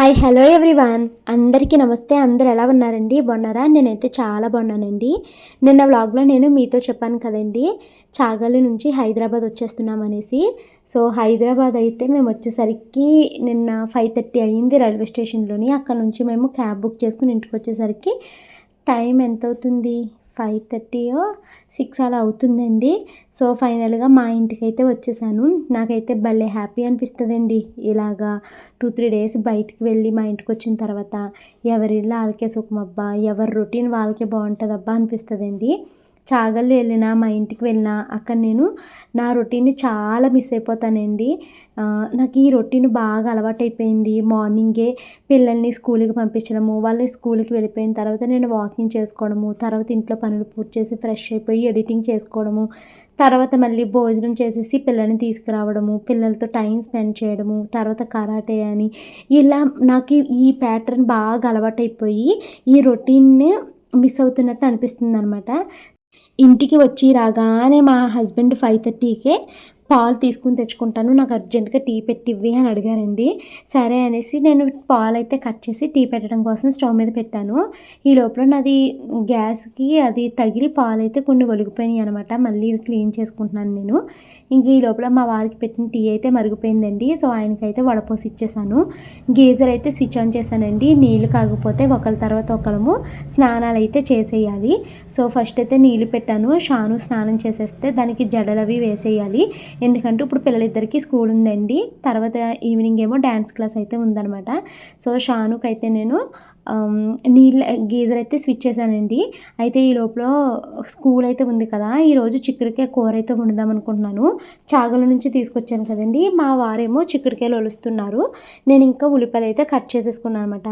Hi hello everyone. అందరికీ నమస్తే. అందరు ఎలా ఉన్నారండి? బాగున్నారా? నేనైతే చాలా బాగున్నానండి. నిన్న వ్లాగ్లో నేను మీతో చెప్పాను కదండి చాగలి నుంచి హైదరాబాద్ వచ్చేస్తున్నాం అనేసి. సో హైదరాబాద్ అయితే మేము వచ్చేసరికి నిన్న ఫైవ్ థర్టీ అయ్యింది రైల్వే స్టేషన్లోని. అక్కడ నుంచి మేము క్యాబ్ బుక్ చేసుకుని ఇంటికి వచ్చేసరికి టైం ఎంత అవుతుంది ఫైవ్ థర్టీయో సిక్స్ అలా అవుతుందండి. సో ఫైనల్గా మా ఇంటికి అయితే వచ్చేసాను. నాకైతే భలే హ్యాపీ అనిపిస్తుందండి. ఇలాగా టూ త్రీ డేస్ బయటికి వెళ్ళి మా ఇంటికి వచ్చిన తర్వాత ఎవరి ఇల్లు వాళ్ళకే సుఖమబ్బా ఎవరి రొటీన్ వాళ్ళకే బాగుంటుందబ్బా అనిపిస్తుందండి. చాగళ్ళు వెళ్ళినా మా ఇంటికి వెళ్ళినా అక్కడ నేను నా రొటీన్ని చాలా మిస్ అయిపోతానండి. నాకు ఈ రొటీన్ బాగా అలవాటైపోయింది. మార్నింగే పిల్లల్ని స్కూల్కి పంపించడము వాళ్ళు స్కూల్కి వెళ్ళిపోయిన తర్వాత నేను వాకింగ్ చేసుకోవడము తర్వాత ఇంట్లో పనులు పూర్తి చేసి ఫ్రెష్ అయిపోయి ఎడిటింగ్ చేసుకోవడము తర్వాత మళ్ళీ భోజనం చేసేసి పిల్లల్ని తీసుకురావడము పిల్లలతో టైం స్పెండ్ చేయడము తర్వాత కరాటే అని ఇలా నాకు ఈ- ఈ ప్యాటర్న్ బాగా అలవాటైపోయి ఈ రొటీన్ని మిస్ అవుతున్నట్టు అనిపిస్తుంది అనమాట ఇంటికి వచ్చి రాగానే మా హస్బెండ్ ఫైవ్ థర్టీకే పాలు తీసుకుని తెచ్చుకుంటాను. నాకు అర్జెంటుగా టీ పెట్టివ్వి అని అడిగారండి. సరే అనేసి నేను పాలు అయితే కట్ చేసి టీ పెట్టడం కోసం స్టవ్ మీద పెట్టాను. ఈ లోపల నాది గ్యాస్కి అది తగిలి పాలు అయితే కొన్ని ఒలిగిపోయినాయి అనమాట మళ్ళీ ఇది క్లీన్ చేసుకుంటున్నాను నేను. ఇంక ఈ లోపల మా వారికి పెట్టిన టీ అయితే మరిగిపోయిందండి. సో ఆయనకైతే వడపోసి ఇచ్చేసాను. గీజర్ అయితే స్విచ్ ఆన్ చేశానండి. నీళ్ళు కాకపోతే ఒకళ్ళ తర్వాత ఒకళ్ళము స్నానాలు అయితే చేసేయాలి. సో ఫస్ట్ అయితే నీళ్ళు పెట్టాను. షాను స్నానం చేసేస్తే దానికి జడలు అవి వేసేయాలి. ఎందుకంటే ఇప్పుడు పిల్లలిద్దరికీ స్కూల్ ఉందండి. తర్వాత ఈవినింగ్ ఏమో డ్యాన్స్ క్లాస్ అయితే ఉందన్నమాట. సో షానుకైతే అయితే నేను నీళ్ళ గీజర్ అయితే స్విచ్ చేశానండి. అయితే ఈ లోపల స్కూల్ అయితే ఉంది కదా ఈరోజు చిక్కుడికాయ కూర అయితే వండుదాం అనుకుంటున్నాను. చాగల నుంచి తీసుకొచ్చాను కదండి మా వారేమో చిక్కుడికాయలు ఒలుస్తున్నారు. నేను ఇంకా ఉల్లిపాయలు అయితే కట్ చేసేసుకున్నాను అనమాట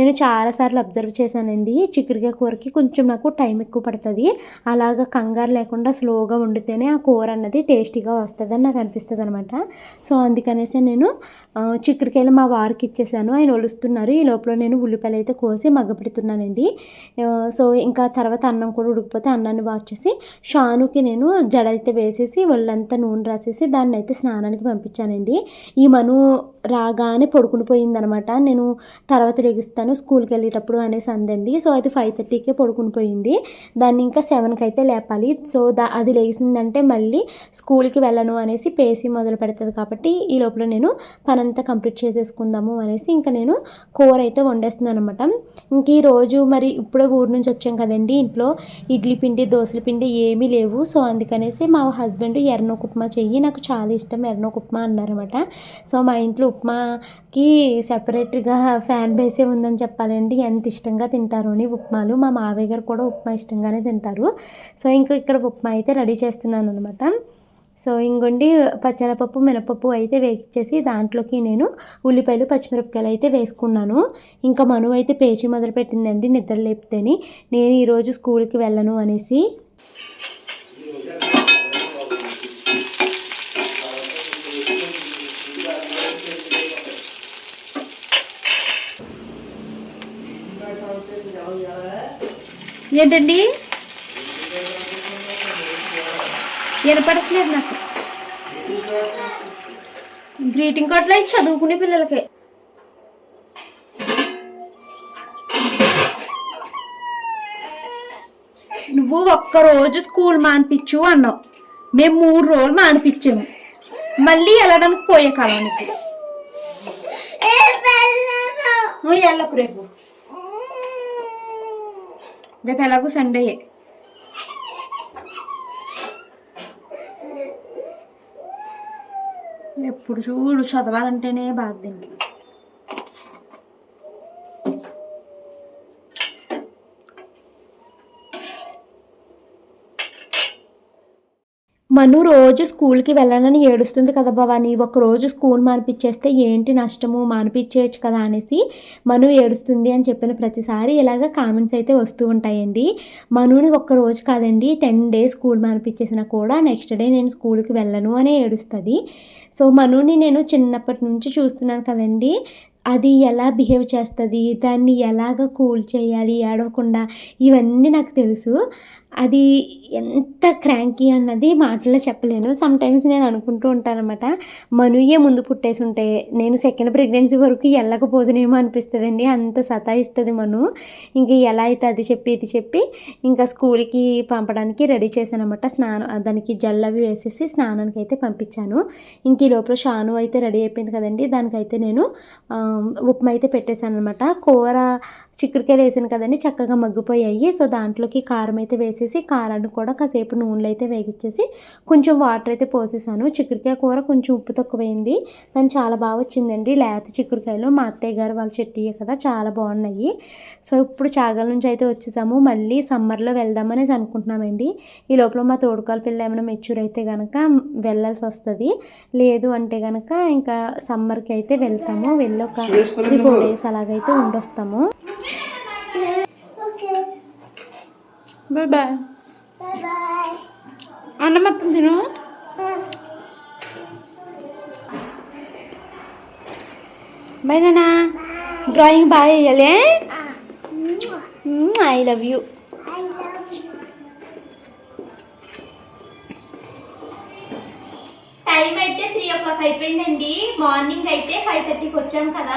నేను చాలాసార్లు అబ్జర్వ్ చేశానండి చిక్కుడుకాయ కూరకి కొంచెం నాకు టైం ఎక్కువ పడుతుంది. అలాగ కంగారు లేకుండా స్లోగా వండితేనే ఆ కూర అన్నది టేస్టీగా వస్తుంది అని నాకు అనిపిస్తుంది అనమాట సో అందుకనేసి నేను చిక్కుడికాయలు చిక్కుడుకాయలు మా వారికి ఇచ్చేసాను. ఆయన ఒలుస్తున్నారు ఈ లోపల నేను ఉల్లిపాయలు అయితే కోసి మగ్గపెడుతున్నానండి. సో ఇంకా తర్వాత అన్నం కూడా ఉడికిపోతే అన్నాన్ని వాచేసి చేసి షానుకి నేను జడ అయితే వేసేసి ఒళ్ళంతా నూనె రాసేసి దాన్ని అయితే స్నానానికి పంపించానండి. ఈ మను రాగానే పడుకుని పోయిందనమాట. నేను తర్వాత లెగుస్తాను స్కూల్కి వెళ్ళేటప్పుడు అనేసి అందండి. సో అది ఫైవ్ థర్టీకే పడుకుని పోయింది. దాన్ని ఇంకా సెవెన్కి అయితే లేపాలి. సో దా అది లేచిందంటే మళ్ళీ స్కూల్కి వెళ్ళను అనేసి పేసి మొదలు పెడుతుంది కాబట్టి ఈ లోపల నేను పనంతా కంప్లీట్ చేసేసుకుందాము అనేసి ఇంకా నేను కూర అయితే వండేస్తున్నాను అనమాట ఇంక ఈరోజు రోజు మరి ఇప్పుడే ఊరు నుంచి వచ్చాం కదండి ఇంట్లో. ఇడ్లీ పిండి దోశల పిండి ఏమీ లేవు. సో అందుకనేసి మా హస్బెండ్ ఎర్నోకు ఉప్మా చెయ్యి నాకు చాలా ఇష్టం ఎర్నోకు ఉప్మా అన్నారనమాట సో మా ఇంట్లో ఉప్మాకి సెపరేట్గా ఫ్యాన్ బేసే ఉందని చెప్పాలండి. ఎంత ఇష్టంగా తింటారు అని ఉప్మాలు. మా మావయ్య గారు కూడా ఉప్మా ఇష్టంగానే తింటారు. సో ఇంకా ఇక్కడ ఉప్మా అయితే రెడీ చేస్తున్నాను అనమాట సో ఇంగుండి పచ్చనపప్పు మినపప్పు అయితే వేగిచ్చేసి దాంట్లోకి నేను ఉల్లిపాయలు పచ్చిమిరపకాయలు అయితే వేసుకున్నాను. ఇంకా మను అయితే పేచి మొదలు పెట్టిందండి నిద్ర లేపితేని. నేను ఈరోజు స్కూల్కి వెళ్ళను అనేసి. ఏంటండి? వినపడట్లేదు నాకు. గ్రీటింగ్ కార్డులు అయితే చదువుకునే పిల్లలకి. నువ్వు ఒక్కరోజు స్కూల్ మానిపించు అన్నావు. మేము మూడు రోజులు మానిపించాము మళ్ళీ వెళ్ళడానికి పోయే కాలానికి నువ్వు వెళ్ళకు రేపు. రేపు ఎలాగో సండే ఎప్పుడు చూడు చదవాలంటేనే బాధ దీనికి మను రోజు స్కూల్కి వెళ్ళాలని ఏడుస్తుంది కదా భవాని. ఒక రోజు స్కూల్ మానిపించేస్తే ఏంటి నష్టము? మానిపించేయచ్చు కదా అనేసి మను ఏడుస్తుంది అని చెప్పిన ప్రతిసారి ఇలాగ కామెంట్స్ అయితే వస్తూ ఉంటాయండి. మనుని ఒక్క రోజు కాదండి టెన్ డేస్ స్కూల్ మానిపించేసినా కూడా నెక్స్ట్ డే నేను స్కూల్కి వెళ్ళను అనే ఏడుస్తుంది. సో మనుని నేను చిన్నప్పటి నుంచి చూస్తున్నాను కదండి. అది ఎలా బిహేవ్ చేస్తుంది? దాన్ని ఎలాగ కూల్ చేయాలి? ఏడవకుండా? ఇవన్నీ నాకు తెలుసు. అది ఎంత క్రాంకీ అన్నది మాటల్లో చెప్పలేను. సమ్ టైమ్స్ నేను అనుకుంటూ ఉంటానమాట మనుయే ముందు పుట్టేసి ఉంటే నేను సెకండ్ ప్రెగ్నెన్సీ వరకు వెళ్ళకపోదునేమో అనిపిస్తుందండి. అంత సతాయిస్తుంది మను. ఇంకా ఎలా అయితే అది చెప్పి ఇది చెప్పి ఇంకా స్కూల్కి పంపడానికి రెడీ చేశానమాట స్నానం దానికి జల్లవి వేసేసి స్నానానికి అయితే పంపించాను. ఇంక ఈ లోపల షాను అయితే రెడీ అయిపోయింది కదండి. దానికైతే నేను ఉప్మా అయితే పెట్టేశాను అనమాట కూర చిక్కుడుకాయలు వేసాను కదండి చక్కగా మగ్గిపోయాయి. సో దాంట్లోకి కారం అయితే వేసేసి కారాన్ని కూడా కాసేపు నూనెలో అయితే వేగించేసి కొంచెం వాటర్ అయితే పోసేసాను. చిక్కుడుకాయ కూర కొంచెం ఉప్పు తక్కువైంది. కానీ చాలా బాగా వచ్చిందండి. లేత చిక్కుడుకాయలు. మా అత్తయ్య గారు వాళ్ళ చెట్టియే కదా చాలా బాగున్నాయి. సో ఇప్పుడు చాగల నుంచి అయితే వచ్చేసాము. మళ్ళీ సమ్మర్లో వెళ్దామనేసి అనుకుంటున్నామండి. ఈ లోపల మా తోడుకాల పిల్ల ఏమైనా మెచ్యూర్ అయితే కనుక వెళ్ళాల్సి వస్తుంది. లేదు అంటే కనుక ఇంకా సమ్మర్కి అయితే వెళ్తాము. వెళ్ళి ఒక త్రీ ఫోర్ డేస్ అలాగైతే ఉండొస్తాము బాయ్ బాయ్. అన్నం మొత్తం తిను. బాయ్ నానా డ్రాయింగ్ బాగా వేయాలి ఐ లవ్ యూ. టైం అయితే త్రీ ఓ క్లాక్ అయిపోయిందండి. మార్నింగ్ అయితే ఫైవ్ థర్టీకి వచ్చాం కదా.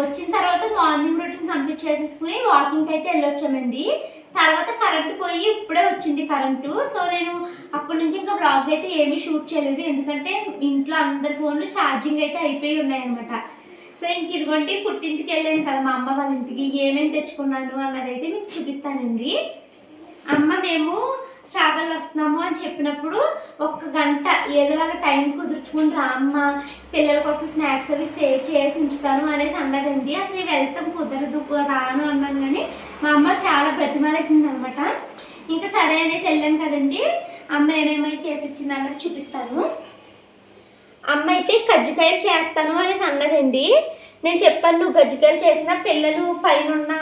వచ్చిన తర్వాత మార్నింగ్ రొటీన్ కంప్లీట్ చేసేసుకుని వాకింగ్కి అయితే వెళ్ళొచ్చామండి. తర్వాత కరెంట్ పోయి ఇప్పుడే వచ్చింది కరెంటు. సో నేను అప్పటి నుంచి ఇంకా బ్లాగ్ అయితే ఏమీ షూట్ చేయలేదు. ఎందుకంటే ఇంట్లో అందరి ఫోన్లు ఛార్జింగ్ అయితే అయిపోయి ఉన్నాయన్నమాట. సో ఇంక ఇదిగోండి పుట్టింటికి వెళ్ళాను కదా మా అమ్మ వాళ్ళ ఇంటికి. ఏమేమి తెచ్చుకున్నాను అన్నది అయితే మీకు చూపిస్తానండి. అమ్మ మేము చాగళ్ళు వస్తున్నాము అని చెప్పినప్పుడు ఒక్క గంట ఏదోలాగా టైం కుదుర్చుకుని రా అమ్మ పిల్లల కోసం స్నాక్స్ అవి సేవ్ చేసి ఉంచుతాను అనేసి అన్నదండి. అసలు నేను వెళ్తాం కుదరదు రాను అన్నాను కానీ మా అమ్మ చాలా బ్రతిమాలేసింది అనమాట ఇంకా సరే అనేసి వెళ్ళాను కదండి. అమ్మ ఏమేమైనా చేసి ఇచ్చింది అన్నది చూపిస్తాను. అమ్మ అయితే కజ్జికాయలు చేస్తాను అనేసి అన్నదండి. నేను చెప్పాను నువ్వు కజ్జికాయలు చేసిన పిల్లలు పైన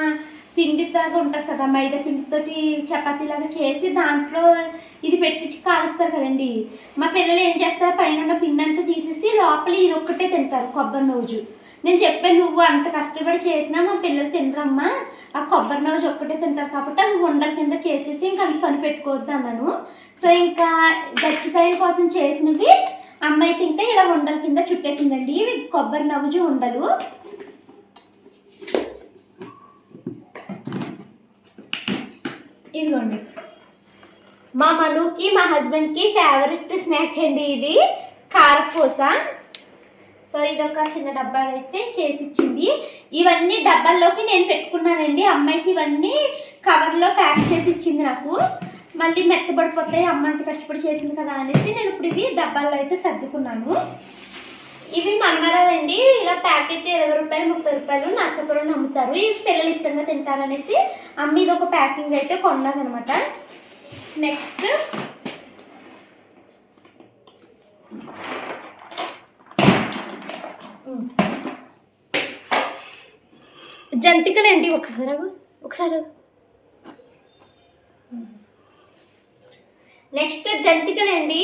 ఉన్న ఉంటుంది కదా మైదా పిండితోటి చపాతీలాగా చేసి దాంట్లో ఇది పెట్టించి కాలుస్తారు కదండి. మా పిల్లలు ఏం చేస్తారు పైన ఉన్న పిండి అంతా తీసేసి లోపల ఇది ఒక్కటే తింటారు కొబ్బరి నవ్జు నేను చెప్పాను నువ్వు అంత కష్టపడి చేసినా మా పిల్లలు తినరమ్మా. ఆ కొబ్బరి నవ్జు ఒక్కటే తింటారు కాబట్టి అవి ఉండల కింద చేసేసి ఇంకా అంత పని పెట్టుకోవద్దు అన్నాను. సో ఇంకా గచ్చికాయల కోసం చేసినవి అమ్మాయి తింటే ఇలా ఉండల కింద చుట్టేసిందండి. ఇవి కొబ్బరి నవ్వుజు ఉండలు. ఇదిగోండి. మా మనుకి మా హస్బెండ్కి ఫేవరెట్ స్నాక్ అండి ఇది. కారపూస. సో ఇది ఒక చిన్న డబ్బాలు అయితే చేసి ఇచ్చింది ఇవన్నీ డబ్బాల్లోకి నేను పెట్టుకున్నానండి. అమ్మాయికి ఇవన్నీ కవర్లో ప్యాక్ చేసి ఇచ్చింది నాకు. మళ్ళీ మెత్తబడిపోతాయి అమ్మ అంత కష్టపడి చేసింది కదా అనేసి నేను ఇప్పుడు ఇవి డబ్బాల్లో అయితే సర్దుకున్నాను. ఇవి మన్మరాలండి. ఇలా ప్యాకెట్ ఇరవై రూపాయలు ముప్పై రూపాయలు నర్సపురం అమ్ముతారు ఇవి పిల్లలు ఇష్టంగా తింటారనేసి అమ్మ ఇది ఒక ప్యాకింగ్ అయితే కొన్నదనమాట. నెక్స్ట్. జంతికలండి ఒకసారి ఒకసారి నెక్స్ట్ జంతికలండి.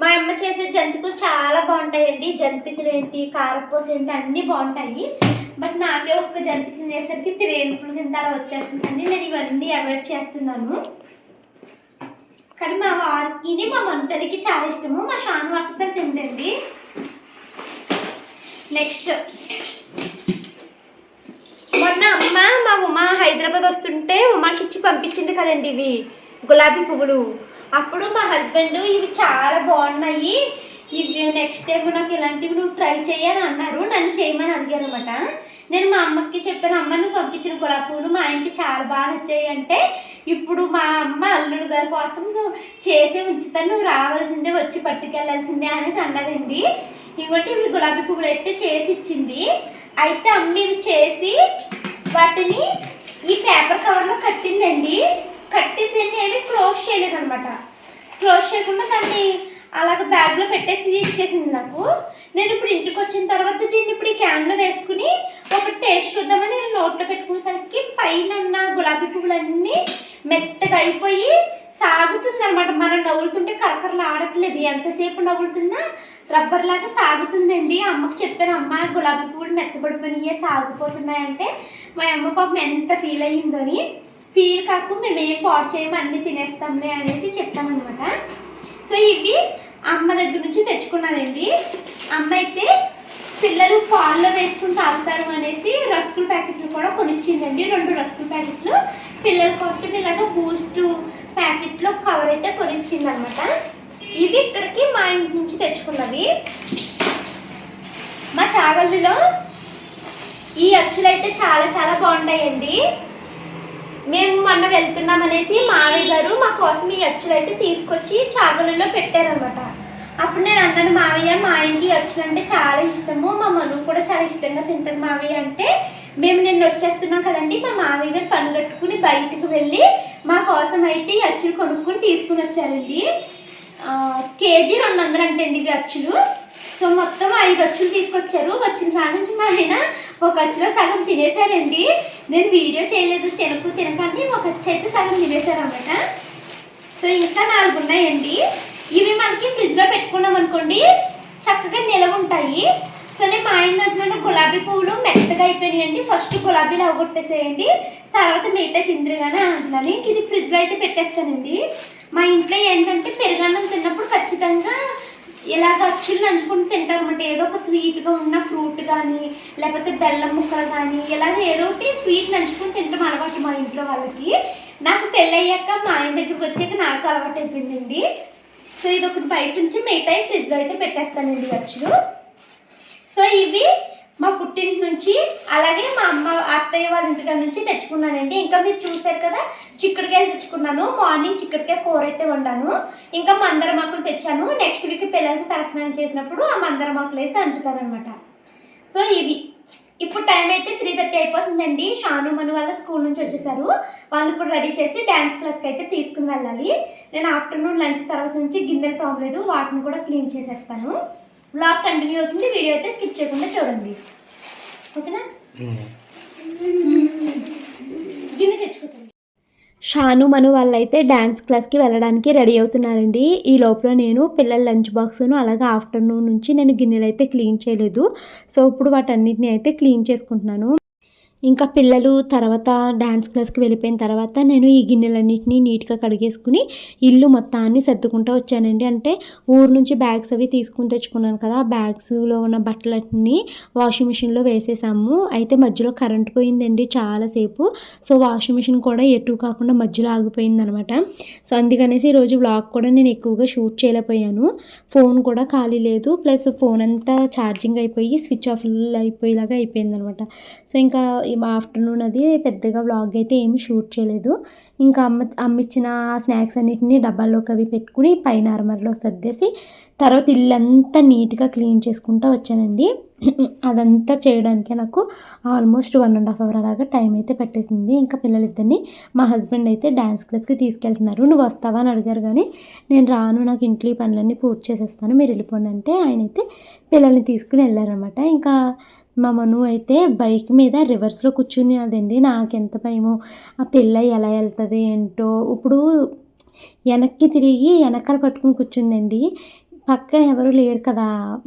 మా అమ్మ చేసే జంతికలు చాలా బాగుంటాయండి. జంతికలు ఏంటి కారపూస ఏంటి అన్నీ బాగుంటాయి. బట్ నాకే ఒక్క జంతిక తినేసరికి త్రేనుపుల కింద అలా వచ్చేస్తుందండి నేను ఇవన్నీ అవాయిడ్ చేస్తున్నాను. కానీ మా వారికి మా మంతలికి చాలా ఇష్టము. మా షాను అస్సలు తిందండి నెక్స్ట్. మొన్న అమ్మ మా ఉమా హైదరాబాద్ వస్తుంటే ఉమాకి ఇచ్చి పంపించింది కదండి ఇవి గులాబీ పువ్వులు. అప్పుడు మా హస్బెండ్ ఇవి చాలా బాగున్నాయి. ఇవి నెక్స్ట్ టైం నాకు ఇలాంటివి నువ్వు ట్రై చేయని అన్నారు. నన్ను చేయమని అడిగారు అనమాట నేను మా అమ్మకి చెప్పాను అమ్మ నువ్వు పంపించిన గులాబీ పువ్వులు మా ఆయనకి చాలా బాగా నచ్చాయి అంటే ఇప్పుడు మా అమ్మ అల్లుడు గారి కోసం నువ్వు చేసే ఉంచుతాను. నువ్వు రావాల్సిందే వచ్చి పట్టుకెళ్ళాల్సిందే అనేసి అన్నదండి. ఇవ్వండి ఇవి గులాబీ పువ్వులు అయితే చేసి ఇచ్చింది. అయితే అమ్మ ఇవి చేసి వాటిని ఈ పేపర్ కవర్లో కట్టిందండి. కట్టింది ఏమి క్లోజ్ చేయలేదు అనమాట క్లోజ్ చేయకుండా దాన్ని అలాగ బ్యాగ్లో పెట్టేసి ఇచ్చేసింది నాకు. నేను ఇప్పుడు ఇంటికి వచ్చిన తర్వాత దీన్ని ఇప్పుడు ఈ క్యాన్లో వేసుకుని ఒక టేస్ట్ చూద్దామని నేను నోట్లో పెట్టుకునేసరికి పైన ఉన్న గులాబీ పువ్వులన్నీ మెత్తగా అయిపోయి సాగుతుంది అనమాట మనం నవ్వులుతుంటే కరకరలు ఆడట్లేదు. ఎంతసేపు నవ్వులుతున్నా రబ్బర్ లాగా సాగుతుందండి. అమ్మకి చెప్పాను అమ్మ గులాబీ పువ్వులు మెత్తబడిపోయినాయే సాగిపోతున్నాయంటే. మా అమ్మ పాపం ఎంత ఫీల్ అయ్యిందని. ఫీల్ కాకు మేము ఏం పాడు చేయము అన్ని తినేస్తాంలే అనేసి చెప్తామన్నమాట. సో ఇవి అమ్మ దగ్గర నుంచి తెచ్చుకున్నానండి. అమ్మ అయితే పిల్లలు పాల్లో వేసుకుని తాగుతారు అనేసి రస్కుల ప్యాకెట్లు కూడా కొనిచ్చిందండి. రెండు రస్కుల ప్యాకెట్లు. పిల్లల కోసం ఇలాగ బూస్ట్ ప్యాకెట్లో కవర్ అయితే కొనిచ్చింది అనమాట ఇవి ఇక్కడికి మా ఇంటి నుంచి తెచ్చుకున్నవి. మా చాగల్లిలో ఈ అచ్చులు అయితే చాలా చాలా బాగుంటాయండి. మేము మొన్న వెళ్తున్నాం అనేసి మావయ్య గారు మా కోసం ఈ అచ్చులు అయితే తీసుకొచ్చి చాకులలో పెట్టారనమాట అప్పుడు నేను అన్నాను మావయ్య మా ఆయనకి ఈ అచ్చులు అంటే చాలా ఇష్టము. మా మనువు కూడా చాలా ఇష్టంగా తింటారు మావయ్య. అంటే మేము నిన్న వచ్చేస్తున్నాం కదండి మా మావయ్య గారు పని కట్టుకుని బయటకు వెళ్ళి మా కోసం అయితే ఈ అచ్చులు కొనుక్కొని తీసుకుని వచ్చారండి. కేజీ రెండు వందలు అంటండి ఇవి అచ్చులు. సో మొత్తం ఐదు అచ్చులు తీసుకొచ్చారు. వచ్చిన కాడ నుంచి మా ఆయన ఒక అచ్చులో సగం తినేశారండి. నేను వీడియో చేయలేదు తినకు తినకండి ఒక అచ్చు అయితే సగం తినేశారన్నమాట. సో ఇంకా నాలుగు ఉన్నాయండి. ఇవి మనకి ఫ్రిడ్జ్లో పెట్టుకున్నాం అనుకోండి చక్కగా నిలవ ఉంటాయి. సో నేను మా ఆయన అంటున్నాను గులాబీ పువ్వులు మెత్తగా అయిపోయినాయండి. ఫస్ట్ గులాబీలు అవగొట్టేసేయండి. తర్వాత మిగతా తిందిరు అంటున్నాను. ఇంక ఇది ఫ్రిడ్జ్లో అయితే పెట్టేస్తానండి. మా ఇంట్లో ఏంటంటే పెరుగన్నం తిన్నప్పుడు ఖచ్చితంగా ఇలాగ అచ్చులు నంచుకుంటూ తింటారు అనమాట ఏదో ఒక స్వీట్గా ఉన్న ఫ్రూట్ కానీ లేకపోతే బెల్లం ముక్కలు కానీ ఇలాగ ఏదో ఒకటి స్వీట్ నంచుకుని తింటాం అలవాటు మా ఇంట్లో వాళ్ళకి. నాకు పెళ్ళయ్యాక మా ఆయన దగ్గరికి వచ్చాక నాకు అలవాటు అయిపోయిందండి. సో ఇది ఒకటి బయట నుంచి మిగతా ఫ్రిడ్జ్లో అయితే పెట్టేస్తానండి అచ్చులు సో ఇవి మా పుట్టింటి నుంచి అలాగే మా అమ్మ అత్తయ్య వాళ్ళ ఇంటికాడ నుంచి తెచ్చుకున్నానండి. ఇంకా మీరు చూసారు కదా చిక్కుడుకాయలు తెచ్చుకున్నాను. మార్నింగ్ చిక్కుడుకాయ కూర అయితే వండాను. ఇంకా మందరమాకులు తెచ్చాను. నెక్స్ట్ వీక్ పిల్లలకి తలస్నానం చేసినప్పుడు ఆ మందరమాకులు వేసి అంటుతానమాట సో ఇవి. ఇప్పుడు టైం అయితే త్రీ థర్టీ అయిపోతుందండి. షాను మను వాళ్ళ స్కూల్ నుంచి వచ్చేసారు. వాళ్ళు ఇప్పుడు రెడీ చేసి డ్యాన్స్ క్లాస్కి అయితే తీసుకుని వెళ్ళాలి. నేను ఆఫ్టర్నూన్ లంచ్ తర్వాత నుంచి గిన్నెలు తోమలేదు. వాటిని కూడా క్లీన్ చేసేస్తాను. బ్లాగ్ కంటిన్యూ అవుతుంది వీడియో అయితే స్కిప్ చేయకుండా చూడండి. ఓకేనా? గిన్నె తెచ్చుకుంటాను షాను మను వాళ్ళైతే డ్యాన్స్ క్లాస్కి వెళ్ళడానికి రెడీ అవుతున్నారండి. ఈ లోపల నేను పిల్లల లంచ్ బాక్స్ను అలాగే ఆఫ్టర్నూన్ నుంచి నేను గిన్నెలు అయితే క్లీన్ చేయలేదు. సో ఇప్పుడు వాటన్నిటిని అయితే క్లీన్ చేసుకుంటున్నాను. ఇంకా పిల్లలు తర్వాత డ్యాన్స్ క్లాస్కి వెళ్ళిపోయిన తర్వాత నేను ఈ గిన్నెలన్నింటినీ నీట్గా కడిగేసుకుని ఇల్లు మొత్తాన్ని సర్దుకుంటూ వచ్చానండి. అంటే ఊరు నుంచి బ్యాగ్స్ అవి తీసుకుని తెచ్చుకున్నాను కదా ఆ బ్యాగ్స్లో ఉన్న బట్టలన్నీ వాషింగ్ మిషన్లో వేసేసాము. అయితే మధ్యలో కరెంట్ పోయిందండి చాలాసేపు సో వాషింగ్ మిషన్ కూడా ఎటు కాకుండా మధ్యలో ఆగిపోయింది అనమాట సో అందుకనేసి ఈరోజు వ్లాగ్ కూడా నేను ఎక్కువగా షూట్ చేయలేకపోయాను. ఫోన్ కూడా ఖాళీ లేదు. ప్లస్ ఫోన్ అంతా ఛార్జింగ్ అయిపోయి స్విచ్ ఆఫ్ అయిపోయేలాగా అయిపోయింది అనమాట సో ఇంకా ఆఫ్టర్నూన్ అది పెద్దగా వ్లాగ్ అయితే ఏమి షూట్ చేయలేదు. ఇంకా అమ్మ అమ్మిచ్చిన స్నాక్స్ అన్నిటిని డబ్బాల్లోకి అవి పెట్టుకుని పైన అరమరలో సర్దేసి తర్వాత ఇల్లంతా నీట్గా క్లీన్ చేసుకుంటూ వచ్చానండి. అదంతా చేయడానికే నాకు almost one and half hour అలాగా టైం అయితే పెట్టేసింది. ఇంకా పిల్లలిద్దరిని మా హస్బెండ్ అయితే డ్యాన్స్ క్లాస్కి తీసుకెళ్తున్నారు. నువ్వు వస్తావా? అని అడిగారు కానీ నేను రాను నాకు ఇంట్లో ఈ పనులన్నీ పూర్తి చేసేస్తాను మీరు వెళ్ళిపోండి అంటే ఆయన అయితే పిల్లల్ని తీసుకుని వెళ్ళారనమాట ఇంకా మా మను అయితే బైక్ మీద రివర్స్లో కూర్చుని అదండి. నాకెంత భయమో ఆ పిల్ల ఎలా వెళ్తుంది ఏంటో? ఇప్పుడు వెనక్కి తిరిగి వెనకాల పట్టుకుని కూర్చుందండి. పక్కన ఎవరు లేరు కదా.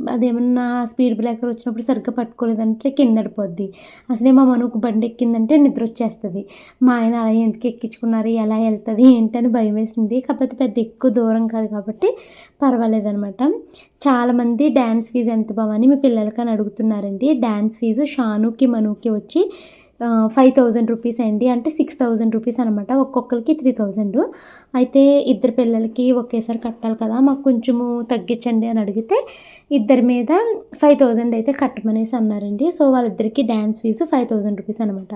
అదేమన్నా స్పీడ్ బ్రేకర్ వచ్చినప్పుడు సరిగ్గా పట్టుకోలేదంటే కింద పడిపోద్ది. అసలే మా మనకు బండి ఎక్కిందంటే నిద్ర వచ్చేస్తుంది. మా ఆయన అలా ఎందుకు ఎక్కించుకున్నారు? ఎలా వెళ్తుంది? ఏంటని భయం వేసింది. కాకపోతే పెద్ద ఎక్కువ దూరం కాదు కాబట్టి పర్వాలేదనమాట చాలామంది డ్యాన్స్ ఫీజు ఎంత బావని మీ పిల్లలకని అడుగుతున్నారండి. డ్యాన్స్ ఫీజు షానుకి మనుకి వచ్చి ఫైవ్ థౌజండ్ రూపీస్ అండి. అంటే సిక్స్ థౌజండ్ రూపీస్ అనమాట ఒక్కొక్కరికి త్రీ థౌజండ్ అయితే ఇద్దరు పిల్లలకి ఒకేసారి కట్టాలి కదా. మాకు కొంచెము తగ్గించండి అని అడిగితే ఇద్దరి మీద ఫైవ్ థౌజండ్ అయితే కట్టమనేసి అన్నారండి. సో వాళ్ళిద్దరికి dance fees five thousand rupees అనమాట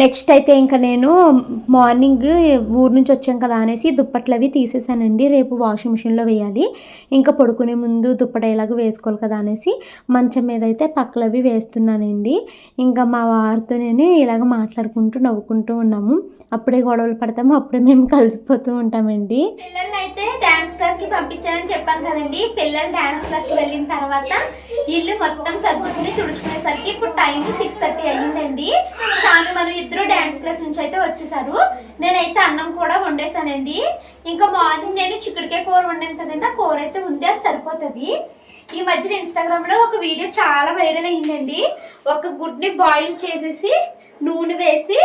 నెక్స్ట్ అయితే ఇంకా నేను మార్నింగ్ ఊరు నుంచి వచ్చాం కదా అనేసి దుప్పట్లు అవి తీసేసానండి. రేపు వాషింగ్ మిషన్లో వేయాలి. ఇంకా పడుకునే ముందు దుప్పట ఇలాగ వేసుకోవాలి కదా అనేసి మంచం మీద అయితే పక్కలవి వేస్తున్నానండి. ఇంకా మా వారితో నేను ఇలాగ మాట్లాడుకుంటూ నవ్వుకుంటూ ఉన్నాము. అప్పుడే గొడవలు పడతాము అప్పుడే మేము కలిసిపోతూ ఉంటామండి. పిల్లల్ని అయితే డ్యాన్స్ క్లాస్కి పంపించానని చెప్పాను కదండి. పిల్లలు డ్యాన్స్ క్లాస్కి వెళ్ళిన తర్వాత ఇల్లు మొత్తం సర్దుకుని తుడుచుకునేసరికి ఇప్పుడు టైం సిక్స్ థర్టీ అయ్యిందండి. షాను మనం ఇద్దరు డాన్స్ క్లాస్ నుంచి అయితే వచ్చేసారు. నేనైతే అన్నం కూడా వండేసానండి. ఇంకా మార్నింగ్ నేను చిక్కుడుకాయ కూర వండాను కదండి. ఆ కూర అయితే ఉంది అది సరిపోతుంది. ఈ మధ్యన ఇన్స్టాగ్రామ్లో ఒక వీడియో చాలా వైరల్ అయిందండి ఒక గుడ్ని బాయిల్ చేసేసి నూనె వేసి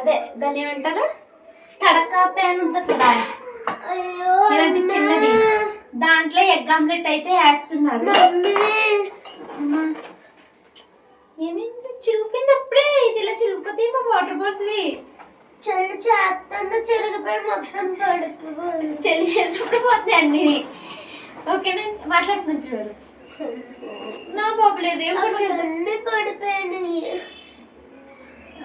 అదే దాన్ని ఏమంటారు? తడక ప్యాన్ ఉంటుంది కదా? ఇలాంటి చిన్నది. దాంట్లో ఎగ్ ఆమ్లెట్ అయితే వేస్తున్నారు. ఏమైంది? చిరిగిపోయింది అప్పుడే. ఇది ఇలా చిరిగిపోతాయి మా వాటర్ బాల్స్వి చెల్లి చేస్తాను చిరిగిపోయి మొత్తం పడిపోయి చెల్లి చేసినప్పుడు పోతాయి అన్ని. ఓకేనా? మాట్లాడుతున్నాను చూడారు నా బాబులేదు పడిపోయినాయి.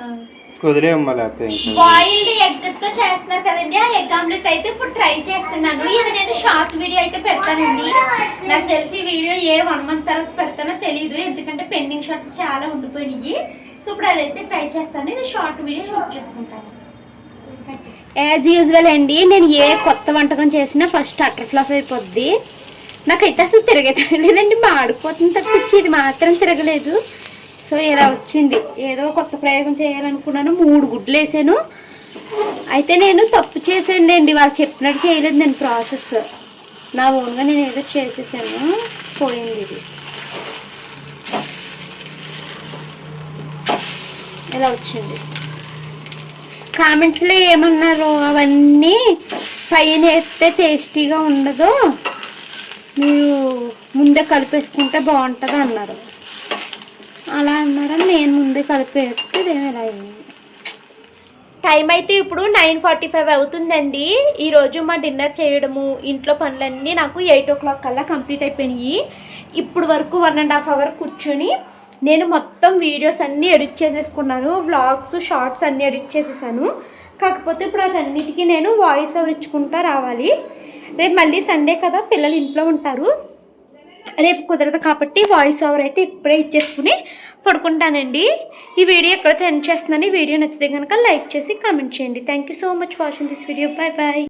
లేకపోతే ఇంకా. బాయిల్డ్ ఎగ్తో చేస్తున్నారు కదండి. ఆ ఎగ్ ఆమ్లెట్ అయితే ఇప్పుడు ట్రై చేస్తున్నాను. ఇది నేను షార్ట్ వీడియో అయితే పెడతానండి. నాకు తెలిసి వీడియో ఏ వన్ మంత్ తర్వాత పెడతానో తెలియదు ఎందుకంటే పెండింగ్ షార్ట్స్ చాలా ఉండిపోయినాయి. సో ఇప్పుడు అదైతే ట్రై చేస్తాను. ఇది షార్ట్ వీడియో షూట్ చేసుకుంటాను. యాజ్ యూజువల్ అండి నేను ఏ కొత్త వంటకం చేసినా ఫస్ట్ అటర్ ఫ్లాప్ అయిపోద్ది. నాకైతే అసలు తిరగలేదండి మాడిపోతుంది తప్పించి ఇది మాత్రం తిరగలేదు. సో ఇలా వచ్చింది. ఏదో కొత్త ప్రయోగం చేయాలనుకున్నాను. మూడు గుడ్లు వేసాను. అయితే నేను తప్పు చేసానండి వాళ్ళు చెప్పినట్టు చేయలేదు నేను ప్రాసెస్. నా ఓన్గా నేను ఏదో చేసేసాను. పోయింది ఇది. ఇలా వచ్చింది. కామెంట్స్లో ఏమన్నారు అవన్నీ పైన వేస్తే టేస్టీగా ఉండదు. మీరు ముందే కలిపేసుకుంటే బాగుంటుంది అన్నారు అలా అన్నారని నేను ముందే కలిపేస్తే ఇదేమో ఇలా టైం అయితే ఇప్పుడు నైన్ ఫార్టీ ఫైవ్ అవుతుందండి ఈరోజు మా డిన్నర్ చేయడము ఇంట్లో పనులన్నీ నాకు ఎయిట్ ఓ క్లాక్ కల్లా కంప్లీట్ అయిపోయినాయి. ఇప్పుడు వరకు వన్ అండ్ హాఫ్ అవర్ కూర్చొని నేను మొత్తం వీడియోస్ అన్నీ ఎడిట్ చేసేసుకున్నాను. వ్లాగ్స్ షార్ట్స్ అన్నీ ఎడిట్ చేసేసాను. కాకపోతే ఇప్పుడు అన్నిటికీ నేను వాయిస్ ఓవర్ ఇచ్చుకుంటా రావాలి. రేపు మళ్ళీ సండే కదా పిల్లలు ఇంట్లో ఉంటారు. రేపు కుదరదు కాబట్టి వాయిస్ ఓవర్ అయితే ఇప్పుడే ఇచ్చేసుకుని పడుకుంటానండి. ఈ వీడియో ఎక్కడైతే ఎండ్ చేస్తున్నాను ఈ వీడియో నచ్చితే కనుక లైక్ చేసి కామెంట్ చేయండి. Thank you so much watching this video bye bye